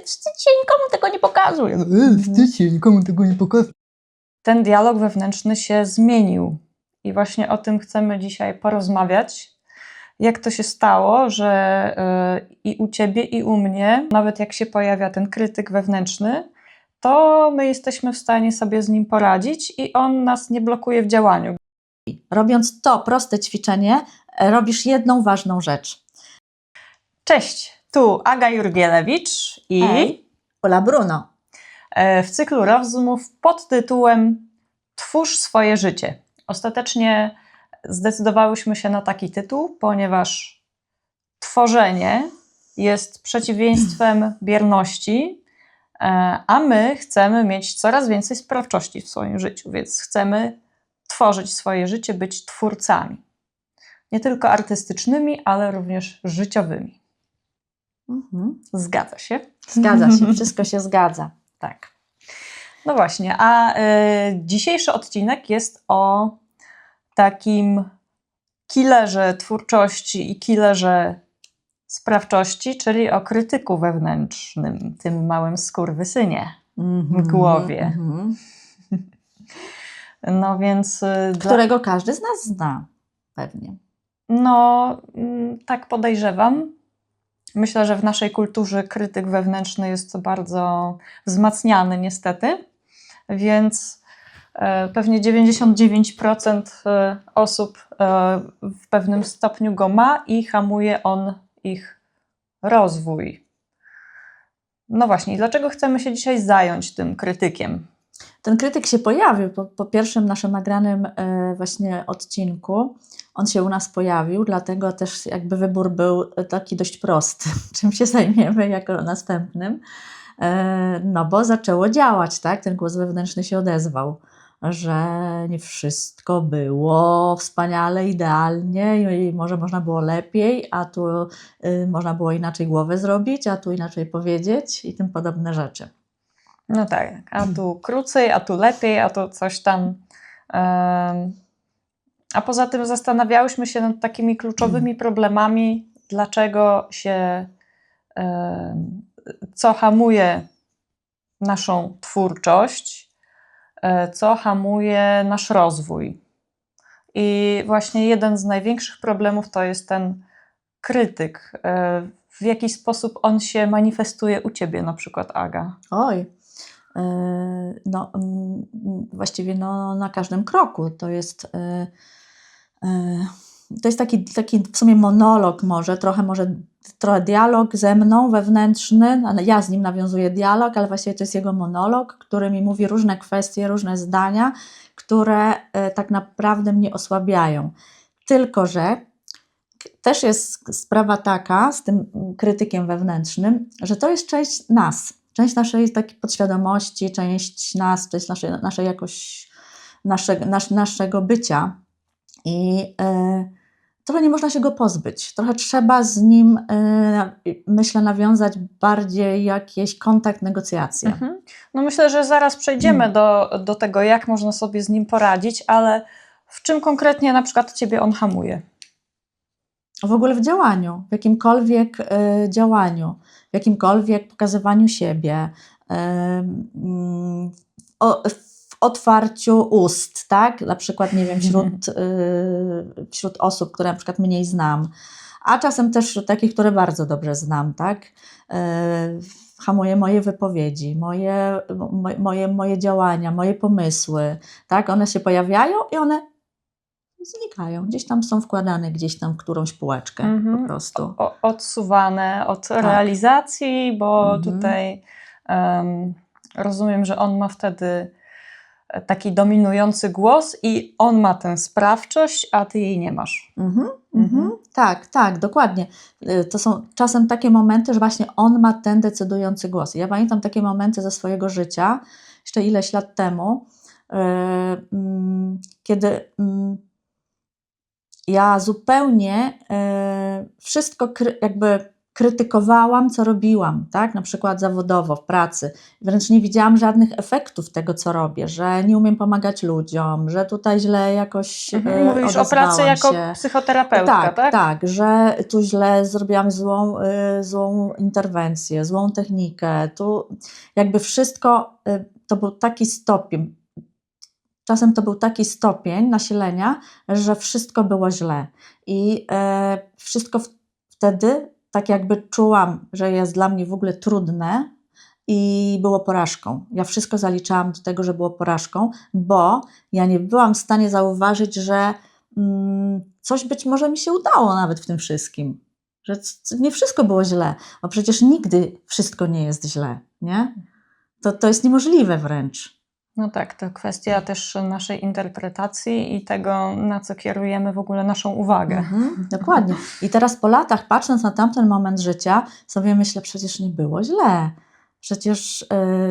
wstydź się, nikomu tego nie pokazuj. Wstydź się, nikomu tego nie pokazuj. ten dialog wewnętrzny się zmienił. I właśnie o tym chcemy dzisiaj porozmawiać. Jak to się stało, że y, i u ciebie, i u mnie, nawet jak się pojawia ten krytyk wewnętrzny, to my jesteśmy w stanie sobie z nim poradzić i on nas nie blokuje w działaniu. Robiąc to proste ćwiczenie, robisz jedną ważną rzecz. Cześć, tu Aga Jurgielewicz i. Ola Bruno. e, w cyklu rozmów pod tytułem Twórz swoje życie. Ostatecznie zdecydowałyśmy się na taki tytuł, ponieważ tworzenie jest przeciwieństwem bierności, e, a my chcemy mieć coraz więcej sprawczości w swoim życiu, więc chcemy tworzyć swoje życie, być twórcami. Nie tylko artystycznymi, ale również życiowymi. Mhm. Zgadza się? Zgadza się, wszystko się zgadza. Tak. No właśnie, a y, dzisiejszy odcinek jest o takim killerze twórczości i killerze sprawczości, czyli o krytyku wewnętrznym, tym małym skurwysynie. Mhm. głowie. Mhm. No więc, y, dla, Którego każdy z nas zna, pewnie. no mm, tak podejrzewam. Myślę, że w naszej kulturze krytyk wewnętrzny jest bardzo wzmacniany niestety, więc e, pewnie 99% e, osób e, w pewnym stopniu go ma i hamuje on ich rozwój. No właśnie, dlaczego chcemy się dzisiaj zająć tym krytykiem? Ten krytyk się pojawił po, po pierwszym naszym nagranym e, właśnie odcinku. On się u nas pojawił, dlatego też jakby wybór był taki dość prosty, czym się zajmiemy jako następnym. E, no bo zaczęło działać, tak? Ten głos wewnętrzny się odezwał, że nie wszystko było wspaniale, idealnie i może można było lepiej, a tu y, można było inaczej głowę zrobić, a tu inaczej powiedzieć i tym podobne rzeczy. No tak, a tu krócej, a tu lepiej, a tu coś tam. A poza tym zastanawiałyśmy się nad takimi kluczowymi problemami, dlaczego się, co hamuje naszą twórczość, e, co hamuje nasz rozwój. I właśnie jeden z największych problemów to jest ten krytyk. E, W jaki sposób on się manifestuje u ciebie, na przykład Aga? Oj, no właściwie no, na każdym kroku to jest e, e, to jest taki, taki w sumie monolog może, trochę może trochę dialog ze mną wewnętrzny, ja z nim nawiązuję dialog, ale właściwie to jest jego monolog, który mi mówi różne kwestie, różne zdania, które e, tak naprawdę mnie osłabiają. Tylko, że też jest sprawa taka z tym krytykiem wewnętrznym, że to jest część nas, część naszej takiej podświadomości, część nas, część naszej, naszej jakoś, nasze, nasz, naszego bycia. I e, trochę nie można się go pozbyć. Trochę trzeba z nim, e, myślę, nawiązać bardziej jakiś kontakt, negocjacje. Mhm. No myślę, że zaraz przejdziemy Mm. do, do tego, jak można sobie z nim poradzić, ale w czym konkretnie na przykład ciebie on hamuje? W ogóle w działaniu, w jakimkolwiek e, działaniu, w jakimkolwiek pokazywaniu siebie, e, mm, w, otwarciu ust, tak? Na przykład, nie wiem, wśród, e, wśród osób, które na przykład mniej znam, a czasem też wśród takich, które bardzo dobrze znam, tak? Hamuje moje wypowiedzi, moje, mo- moje, moje działania, moje pomysły, tak? One się pojawiają i one znikają. Gdzieś tam są wkładane, gdzieś tam w którąś półeczkę Mhm. po prostu. O, odsuwane od realizacji, bo Tak. Mhm. tutaj em, rozumiem, że on ma wtedy taki dominujący głos i on ma tę sprawczość, a ty jej nie masz. Mhm, Mhm. mhm. Tak, tak, dokładnie. Y, To są czasem takie momenty, że właśnie on ma ten decydujący głos. Ja pamiętam takie momenty ze swojego życia, jeszcze ileś lat temu, y, mm, kiedy mm, ja zupełnie y, wszystko kry- jakby krytykowałam, co robiłam, tak? Na przykład zawodowo, w pracy. Wręcz nie widziałam żadnych efektów tego, co robię, że nie umiem pomagać ludziom, że tutaj źle jakoś. Mhm. e, Mówisz o pracy odezwałam jako się. psychoterapeutka, tak? tak, tak, że tu źle zrobiłam złą, y, złą interwencję, złą technikę. Tu jakby wszystko to był taki stopień. Czasem to był taki stopień nasilenia, że wszystko było źle. I e, wszystko w, wtedy tak jakby czułam, że jest dla mnie w ogóle trudne i było porażką. Ja wszystko zaliczałam do tego, że było porażką, bo ja nie byłam w stanie zauważyć, że mm, coś być może mi się udało nawet w tym wszystkim. Że nie wszystko było źle, bo przecież nigdy wszystko nie jest źle, nie? To, to jest niemożliwe wręcz. No tak, to kwestia też naszej interpretacji i tego, na co kierujemy w ogóle naszą uwagę. Mhm, dokładnie. I teraz po latach, patrząc na tamten moment życia, sobie myślę, przecież nie było źle. Przecież y,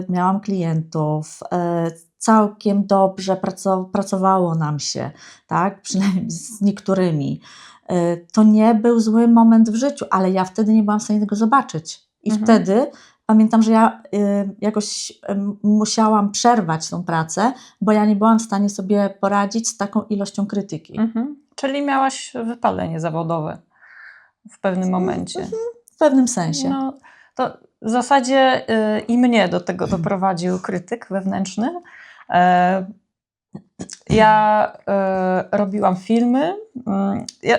miałam klientów, y, całkiem dobrze praco, pracowało nam się, tak? Przynajmniej z niektórymi. Y, to nie był zły moment w życiu, ale ja wtedy nie byłam w stanie tego zobaczyć. I Mhm. wtedy pamiętam, że ja y, jakoś y, musiałam przerwać tą pracę, bo ja nie byłam w stanie sobie poradzić z taką ilością krytyki. Mhm. Czyli miałaś wypalenie zawodowe w pewnym momencie. W pewnym sensie. No, to w zasadzie y, i mnie do tego doprowadził krytyk wewnętrzny. E, ja e, robiłam filmy. Mm, Ja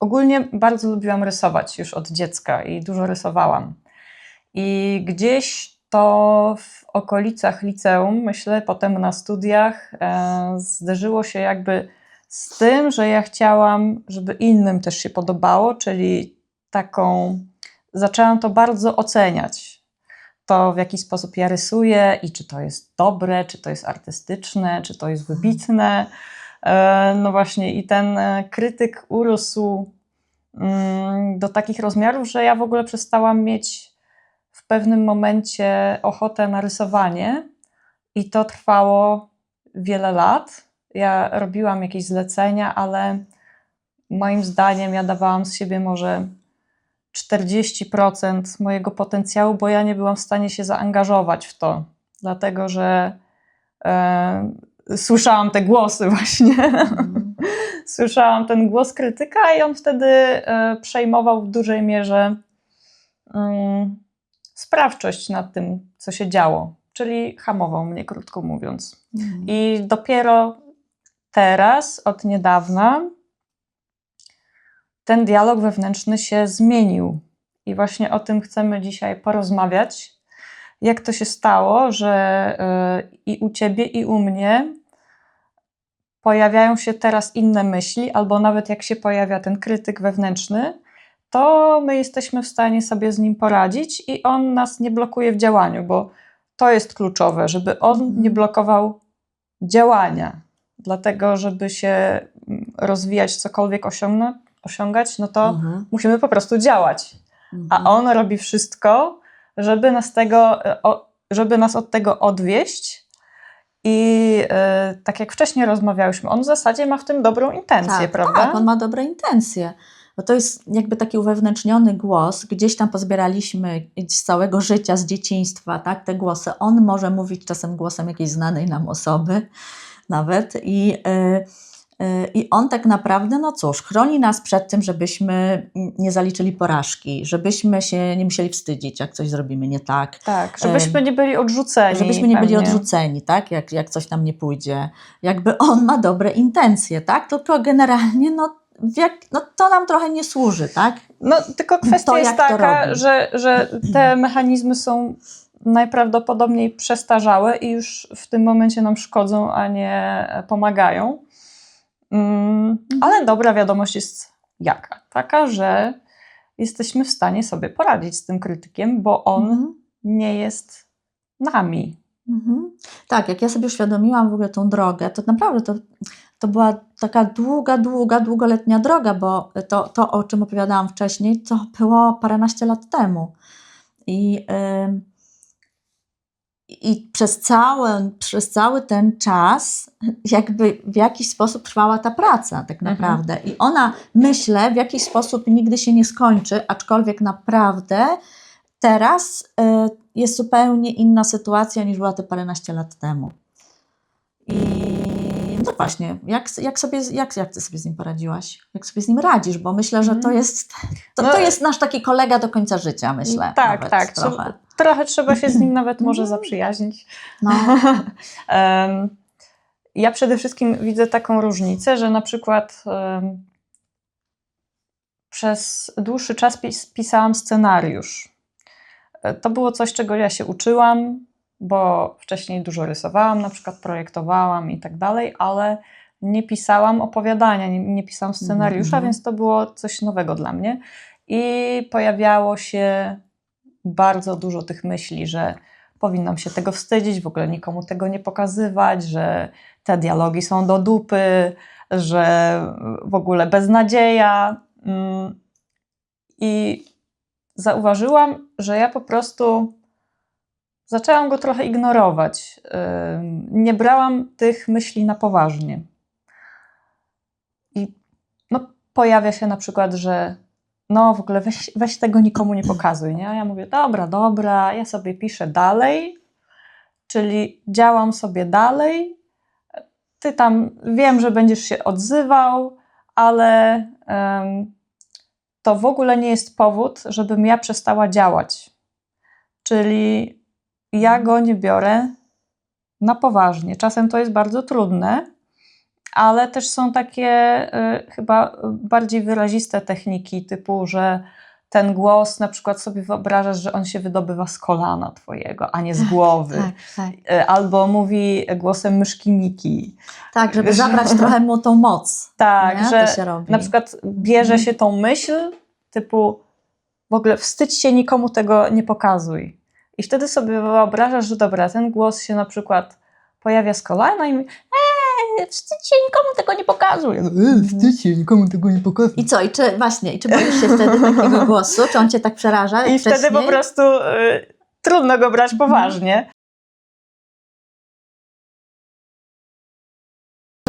ogólnie bardzo lubiłam rysować już od dziecka i dużo rysowałam. I gdzieś to w okolicach liceum, myślę, potem na studiach, e, zderzyło się jakby z tym, że ja chciałam, żeby innym też się podobało, czyli taką zaczęłam to bardzo oceniać. To, w jaki sposób ja rysuję i czy to jest dobre, czy to jest artystyczne, czy to jest wybitne. E, No właśnie, i ten e, krytyk urósł mm, do takich rozmiarów, że ja w ogóle przestałam mieć pewnym momencie ochotę na rysowanie, i to trwało wiele lat. Ja robiłam jakieś zlecenia, ale moim zdaniem ja dawałam z siebie może 40% mojego potencjału, bo ja nie byłam w stanie się zaangażować w to, dlatego że e, słyszałam te głosy właśnie. Mhm. słyszałam ten głos krytyka i on wtedy e, przejmował w dużej mierze mm, sprawczość nad tym, co się działo, czyli hamował mnie, krótko mówiąc. Mhm. I dopiero teraz, od niedawna, ten dialog wewnętrzny się zmienił. I właśnie o tym chcemy dzisiaj porozmawiać. Jak to się stało, że y, i u ciebie, i u mnie pojawiają się teraz inne myśli, albo nawet jak się pojawia ten krytyk wewnętrzny, to my jesteśmy w stanie sobie z nim poradzić i on nas nie blokuje w działaniu, bo to jest kluczowe, żeby on nie blokował działania. Dlatego, żeby się mm, rozwijać, cokolwiek osiągnąć, osiągać, no to Mhm. musimy po prostu działać. A Mhm. on robi wszystko, żeby nas, tego, e, żeby nas od tego odwieść. I e, tak jak wcześniej rozmawiałyśmy, on w zasadzie ma w tym dobrą intencję, tak, prawda? Tak, on ma dobre intencje. Bo to jest jakby taki uwewnętrzniony głos, gdzieś tam pozbieraliśmy z całego życia, z dzieciństwa, tak, te głosy. On może mówić czasem głosem jakiejś znanej nam osoby nawet i, y, y, i on tak naprawdę, no cóż, chroni nas przed tym, żebyśmy nie zaliczyli porażki, żebyśmy się nie musieli wstydzić, jak coś zrobimy nie tak, Tak, żebyśmy nie byli odrzuceni. żebyśmy nie byli pewnie. odrzuceni, tak? Jak, jak coś nam nie pójdzie. Jakby on ma dobre intencje, tak? Tylko generalnie, no, jak, no to nam trochę nie służy, tak? No, tylko kwestia To, jest taka, że, że te mechanizmy są najprawdopodobniej przestarzałe i już w tym momencie nam szkodzą, a nie pomagają. Mm, ale dobra wiadomość jest jaka? Taka, że jesteśmy w stanie sobie poradzić z tym krytykiem, bo on Mhm. nie jest nami. Mhm. Tak, jak ja sobie uświadomiłam w ogóle tą drogę, to naprawdę to, to była taka długa, długa, długoletnia droga, bo to, to, o czym opowiadałam wcześniej, to było paręnaście lat temu. I, ym, I przez cały, przez cały ten czas, jakby w jakiś sposób trwała ta praca, tak Mhm. naprawdę. I ona, myślę, w jakiś sposób nigdy się nie skończy, aczkolwiek naprawdę teraz y, jest zupełnie inna sytuacja niż była te paręnaście lat temu. No właśnie, jak, jak, sobie, jak, jak ty sobie z nim poradziłaś? Jak sobie z nim radzisz? Bo myślę, że to Mhm. jest, to, No- to jest nasz taki kolega do końca życia, myślę. Tak, tak. Trochę. Trzeba, trochę trzeba się z nim nawet może Mhm. zaprzyjaźnić. No. Ja przede wszystkim widzę taką różnicę, że na przykład em, przez dłuższy czas pis, pisałam scenariusz. E, To było coś, czego ja się uczyłam, bo wcześniej dużo rysowałam, na przykład projektowałam i tak dalej, ale nie pisałam opowiadania, nie, nie pisałam scenariusza, Mhm. więc to było coś nowego dla mnie. I pojawiało się bardzo dużo tych myśli, że powinnam się tego wstydzić, w ogóle nikomu tego nie pokazywać, że te dialogi są do dupy, że w ogóle beznadzieja. Mm. I zauważyłam, że ja po prostu zaczęłam go trochę ignorować. Nie brałam tych myśli na poważnie. I no, pojawia się na przykład, że no w ogóle weź, weź tego nikomu nie pokazuj, nie? Ja mówię, dobra, dobra, ja sobie piszę dalej, czyli działam sobie dalej, ty tam, wiem, że będziesz się odzywał, ale em, to w ogóle nie jest powód, żebym ja przestała działać. Czyli ja go nie biorę na poważnie. Czasem to jest bardzo trudne, ale też są takie y, chyba bardziej wyraziste techniki, typu, że ten głos na przykład sobie wyobrażasz, że on się wydobywa z kolana twojego, a nie z głowy. Tak, tak. Y, Albo mówi głosem myszki Miki. tak, żeby zabrać trochę mu tą moc. Tak, nie? że to się robi. na przykład bierze Mhm. się tą myśl typu w ogóle wstydź się, nikomu tego nie pokazuj. I wtedy sobie wyobrażasz, że dobra, ten głos się na przykład pojawia z kolana i mówi eee, wstydź się, nikomu tego nie pokazuj. "Eee, Wstydź się, nikomu tego nie pokazuj. I co, i czy właśnie, i czy boisz się wtedy takiego głosu? Czy on cię tak przeraża? I jak wtedy po wcześniej? prostu y, trudno go brać poważnie.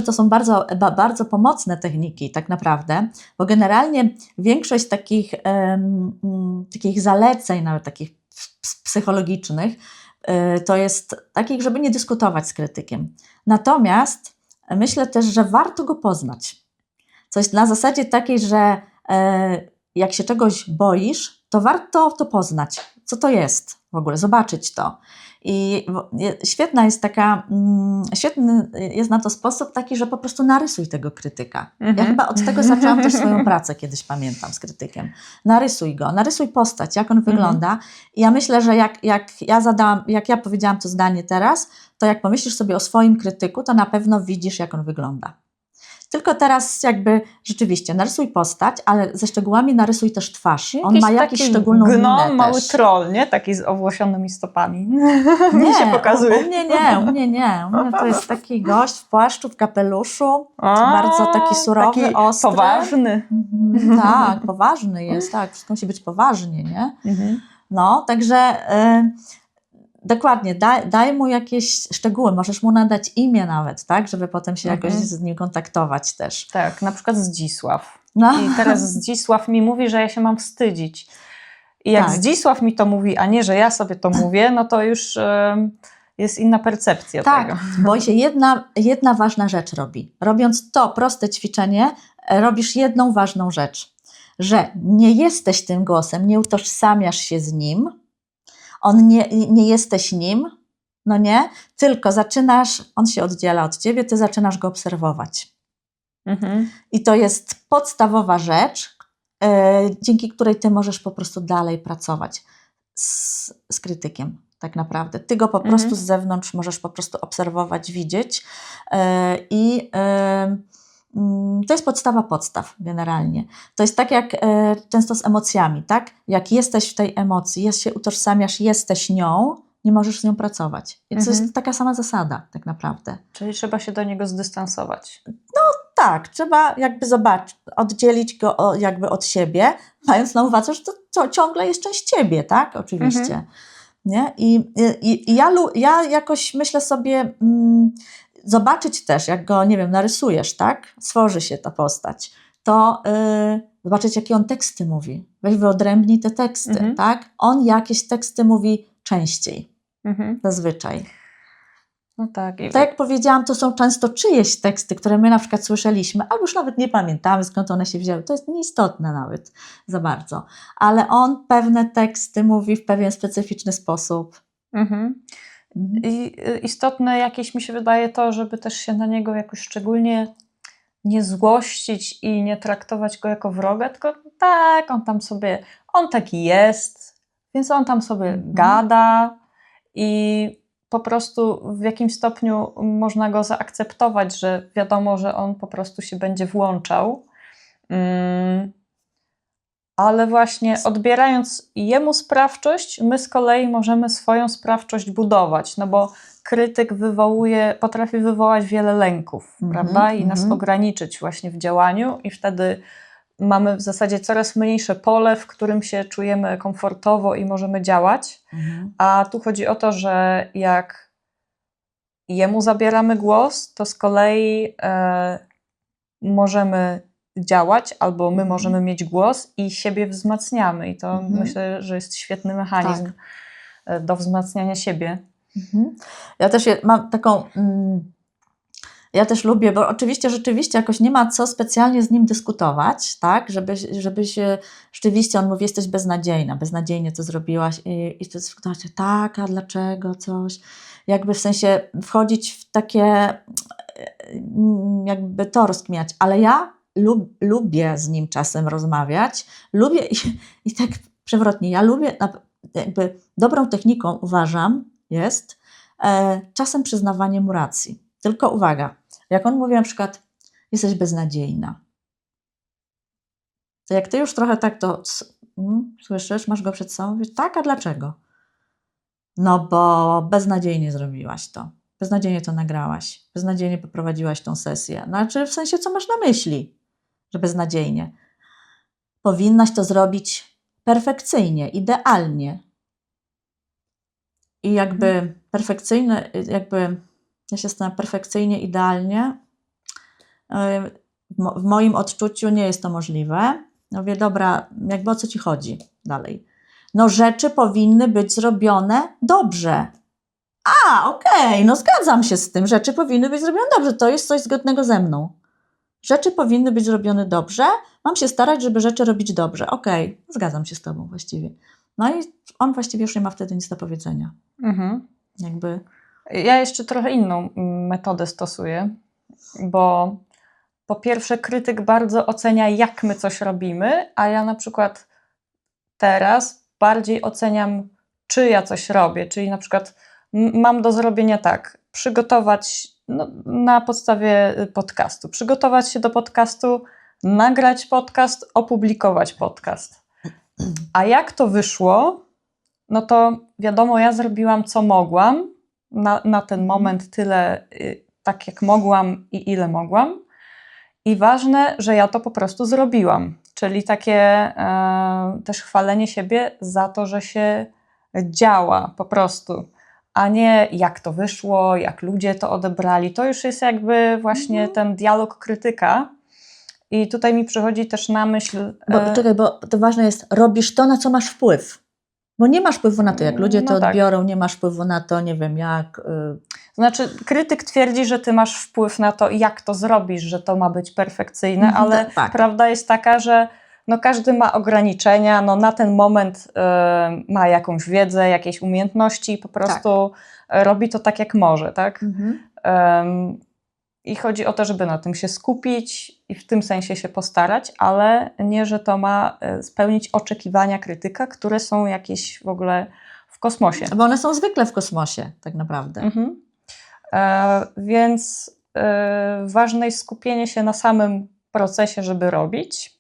To są bardzo, ba, bardzo pomocne techniki, tak naprawdę, bo generalnie większość takich, takich zaleceń, nawet takich psychologicznych, y, to jest takich, żeby nie dyskutować z krytykiem. Natomiast myślę też, że warto go poznać. Coś na zasadzie takiej, że e, jak się czegoś boisz, to warto to poznać. Co to jest w ogóle, zobaczyć to. I świetna jest taka, mm, świetny jest na to sposób taki, że po prostu narysuj tego krytyka. Ja Mhm. chyba od tego zaczęłam też swoją pracę, kiedyś pamiętam, z krytykiem. Narysuj go, narysuj postać, jak on Mhm. wygląda. I ja myślę, że jak, jak ja zadałam, jak ja powiedziałam to zdanie teraz, to jak pomyślisz sobie o swoim krytyku, to na pewno widzisz, jak on wygląda. Tylko teraz jakby rzeczywiście narysuj postać, ale ze szczegółami narysuj też twarz. On ma jakiś szczególną minę mały też. troll, nie? Taki z owłosionymi stopami. Nie, się pokazuje. U, u mnie nie, u mnie nie. U mnie to jest taki gość w płaszczu, w kapeluszu, A, bardzo taki surowy, taki ostry. Poważny. Mhm, tak, poważny jest, tak, wszystko musi być poważnie, nie? Mhm. No, także y, dokładnie, daj, daj mu jakieś szczegóły, możesz mu nadać imię nawet, tak, żeby potem się jakoś Mhm. z nim kontaktować też. Tak, na przykład Zdzisław. No. I teraz Zdzisław mi mówi, że ja się mam wstydzić. I jak Tak. Zdzisław mi to mówi, a nie, że ja sobie to mówię, no to już jest inna percepcja Tak, tego. bo się jedna, jedna ważna rzecz robi. Robiąc to proste ćwiczenie, e, robisz jedną ważną rzecz, że nie jesteś tym głosem, nie utożsamiasz się z nim, on nie, nie jesteś nim, no nie, tylko zaczynasz, on się oddziela od ciebie, ty zaczynasz go obserwować. Mhm. I to jest podstawowa rzecz, e, dzięki której ty możesz po prostu dalej pracować z, z krytykiem, tak naprawdę. Ty go po Mhm. prostu z zewnątrz możesz po prostu obserwować, widzieć. e, I mm, to jest podstawa podstaw generalnie. To jest tak jak e, często z emocjami, tak? Jak jesteś w tej emocji, jest się utożsamiasz, jesteś nią, nie możesz z nią pracować. I to Mhm. jest taka sama zasada, tak naprawdę. Czyli trzeba się do niego zdystansować. Tak, trzeba jakby zobaczyć, oddzielić go o- jakby od siebie, mając na uwadze, że to, to ciągle jest część ciebie, tak? Oczywiście. Mhm. Nie? I, i, i ja, ja jakoś myślę sobie, mm, zobaczyć też, jak go, nie wiem, narysujesz, tak? Stworzy się ta postać, to y, zobaczyć, jakie on teksty mówi. Weź wyodrębnij te teksty, Mhm. tak? On jakieś teksty mówi częściej, Mhm. zazwyczaj. No tak. I, Tak jak powiedziałam, to są często czyjeś teksty, które my na przykład słyszeliśmy, albo już nawet nie pamiętamy, skąd one się wzięły. To jest nieistotne nawet za bardzo. Ale on pewne teksty mówi w pewien specyficzny sposób. mhm. I y, istotne jakieś mi się wydaje to, żeby też się na niego jakoś szczególnie nie złościć i nie traktować go jako wroga, tylko tak, on tam sobie, on taki jest, więc on tam sobie Mhm. gada i po prostu w jakimś stopniu można go zaakceptować, że wiadomo, że on po prostu się będzie włączał. Mm, ale właśnie odbierając jemu sprawczość, my z kolei możemy swoją sprawczość budować, no bo krytyk wywołuje, potrafi wywołać wiele lęków, Mhm, prawda? I nas mhm. ograniczyć właśnie w działaniu, i wtedy mamy w zasadzie coraz mniejsze pole, w którym się czujemy komfortowo i możemy działać. Mhm. A tu chodzi o to, że jak jemu zabieramy głos, to z kolei e, możemy działać, albo my Mhm. możemy mieć głos i siebie wzmacniamy. I to Mhm. myślę, że jest świetny mechanizm Tak. e, do wzmacniania siebie. Mhm. Ja też mam taką. Mm, ja też lubię, bo oczywiście rzeczywiście jakoś nie ma co specjalnie z nim dyskutować, tak? Żeby, żeby się rzeczywiście on mówi, jesteś beznadziejna, beznadziejnie to zrobiłaś i, i to dyskutować, tak, a dlaczego coś. Jakby w sensie wchodzić w takie, mm, jakby to rozkminiać, ale ja lub, lubię z nim czasem rozmawiać, lubię i, i tak przewrotnie, ja lubię, jakby dobrą techniką uważam jest e, czasem przyznawanie mu racji. Tylko uwaga, jak on mówi na przykład, jesteś beznadziejna, to jak ty już trochę tak to mm, słyszysz, masz go przed sobą, mówisz, tak, a dlaczego? No bo beznadziejnie zrobiłaś to. Beznadziejnie to nagrałaś. Beznadziejnie poprowadziłaś tą sesję. Znaczy, w sensie, co masz na myśli, że beznadziejnie? Powinnaś to zrobić perfekcyjnie, idealnie. I jakby perfekcyjne, jakby ja się zastanawiam, perfekcyjnie, idealnie. yy, W mo- w moim odczuciu nie jest to możliwe. No mówię, dobra, jakby o co ci chodzi dalej? No rzeczy powinny być zrobione dobrze. A, okej, no zgadzam się z tym. Rzeczy powinny być zrobione dobrze. To jest coś zgodnego ze mną. Rzeczy powinny być zrobione dobrze. Mam się starać, żeby rzeczy robić dobrze. Okej, zgadzam się z tobą właściwie. No i on właściwie już nie ma wtedy nic do powiedzenia. Mhm. Jakby. Ja jeszcze trochę inną metodę stosuję, bo po pierwsze, krytyk bardzo ocenia, jak my coś robimy, a ja na przykład teraz bardziej oceniam, czy ja coś robię. Czyli na przykład mam do zrobienia tak, przygotować no, na podstawie y, podcastu, przygotować się do podcastu, nagrać podcast, opublikować podcast. A jak to wyszło, no to wiadomo, ja zrobiłam co mogłam, na, na ten moment tyle, y, tak jak mogłam i ile mogłam. I ważne, że ja to po prostu zrobiłam. Czyli takie e, też chwalenie siebie za to, że się działa po prostu, a nie jak to wyszło, jak ludzie to odebrali. To już jest jakby właśnie Mhm. ten dialog krytyka. I tutaj mi przychodzi też na myśl. Bo, e, czekaj, bo to ważne jest, robisz to, na co masz wpływ. Bo nie masz wpływu na to, jak ludzie to No tak. odbiorą, nie masz wpływu na to, nie wiem, jak. y, Znaczy, krytyk twierdzi, że ty masz wpływ na to, jak to zrobisz, że to ma być perfekcyjne, Mhm, ale tak. prawda jest taka, że no każdy ma ograniczenia, no na ten moment e, ma jakąś wiedzę, jakieś umiejętności po prostu e, robi to tak, jak może, tak? Em, I chodzi o to, żeby na tym się skupić i w tym sensie się postarać, ale nie, że to ma e, spełnić oczekiwania krytyka, które są jakieś w ogóle w kosmosie. Bo one są zwykle w kosmosie, tak naprawdę. Mhm. E, więc e, ważne jest skupienie się na samym procesie, żeby robić.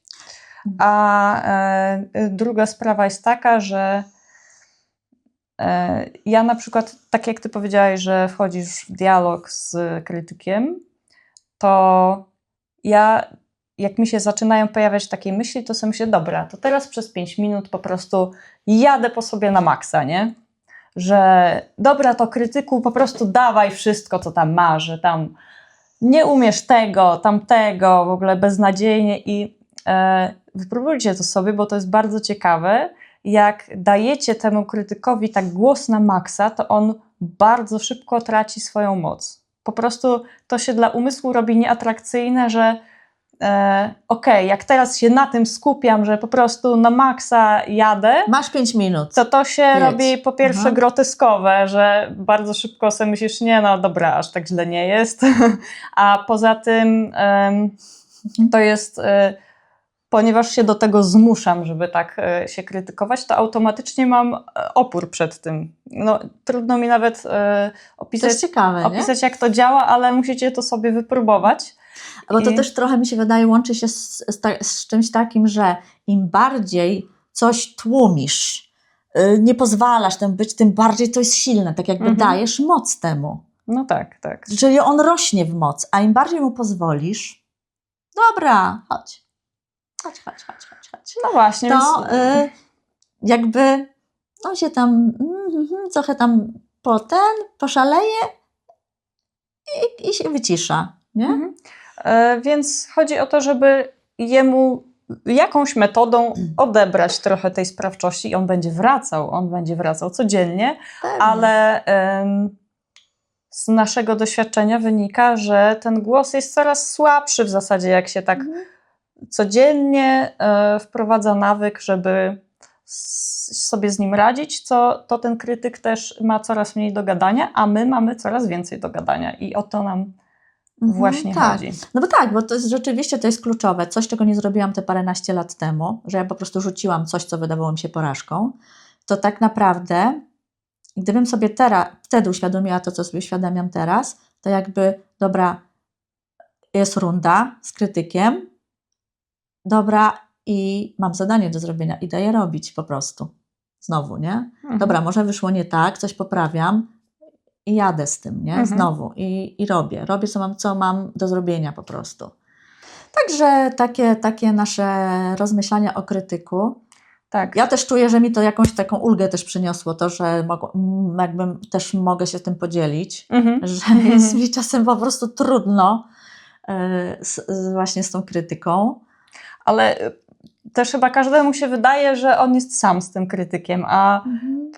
A e, druga sprawa jest taka, że e, ja na przykład, tak jak ty powiedziałeś, że wchodzisz w dialog z krytykiem, to ja, jak mi się zaczynają pojawiać takie myśli, to sobie myślę, dobra, to teraz przez 5 minut po prostu jadę po sobie na maksa, nie? że dobra, to krytyku, po prostu dawaj wszystko, co tam masz, że tam nie umiesz tego, tamtego, w ogóle beznadziejnie i e, wypróbujcie to sobie, bo to jest bardzo ciekawe. Jak dajecie temu krytykowi tak głos na maksa, to on bardzo szybko traci swoją moc. Po prostu to się dla umysłu robi nieatrakcyjne, że e, okej, jak teraz się na tym skupiam, że po prostu na maksa jadę, Masz 5 minut. to to się Jedź. robi po pierwsze Mhm. groteskowe, że bardzo szybko sobie myślisz, nie no dobra, aż tak źle nie jest, a poza tym em, to jest, e, ponieważ się do tego zmuszam, żeby tak e, się krytykować, to automatycznie mam e, opór przed tym. No, trudno mi nawet e, opisać, ciekawe, opisać jak to działa, ale musicie to sobie wypróbować. Bo to I- też trochę mi się wydaje, łączy się z, z, z czymś takim, że im bardziej coś tłumisz, y, nie pozwalasz temu być, tym bardziej to jest silne, tak jakby Mhm. dajesz moc temu. No tak, tak. Czyli on rośnie w moc, a im bardziej mu pozwolisz, dobra, chodź, chodź, chodź, chodź, chodź, chodź. No właśnie, To y, jakby on się tam mm, trochę tam potem poszaleje i, i się wycisza, nie? Mhm. E, Więc chodzi o to, żeby jemu jakąś metodą odebrać trochę tej sprawczości i on będzie wracał, on będzie wracał codziennie, Pewnie. ale z naszego doświadczenia wynika, że ten głos jest coraz słabszy w zasadzie, jak się tak Mhm. Codziennie e, wprowadza nawyk, żeby sobie z nim radzić, co, to ten krytyk też ma coraz mniej do gadania, a my mamy coraz więcej do gadania i o to nam Mhm, właśnie tak. chodzi. No bo tak, bo to jest rzeczywiście to jest kluczowe. Coś, czego nie zrobiłam te paręnaście lat temu, że ja po prostu rzuciłam coś, co wydawało mi się porażką, to tak naprawdę, gdybym sobie teraz, wtedy uświadomiła to, co sobie uświadamiam teraz, to jakby, dobra, jest runda z krytykiem, dobra, i mam zadanie do zrobienia i daję robić po prostu. Znowu, nie? Mhm. Dobra, może wyszło nie tak, coś poprawiam i jadę z tym, nie? Mhm. Znowu i, i robię. Robię, co mam, co mam do zrobienia po prostu. Także takie, takie nasze rozmyślania o krytyku. Tak. Ja też czuję, że mi to jakąś taką ulgę też przyniosło, to, że mogło, jakbym też mogę się tym podzielić, Mhm. że jest mi czasem po prostu trudno e, z, właśnie z tą krytyką. Ale y, też chyba każdemu się wydaje, że on jest sam z tym krytykiem, a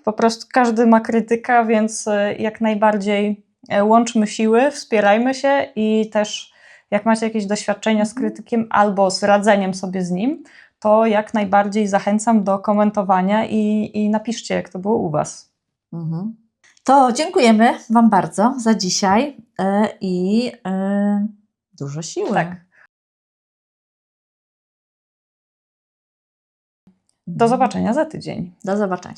po prostu każdy ma krytyka, więc y, jak najbardziej e, łączmy siły, wspierajmy się i też jak macie jakieś doświadczenia z Mhm. krytykiem albo z radzeniem sobie z nim, to jak najbardziej zachęcam do komentowania i, i napiszcie, jak to było u Was. Mhm. To dziękujemy Wam bardzo za dzisiaj e, i e, dużo siły. Tak. Do zobaczenia za tydzień. Do zobaczenia.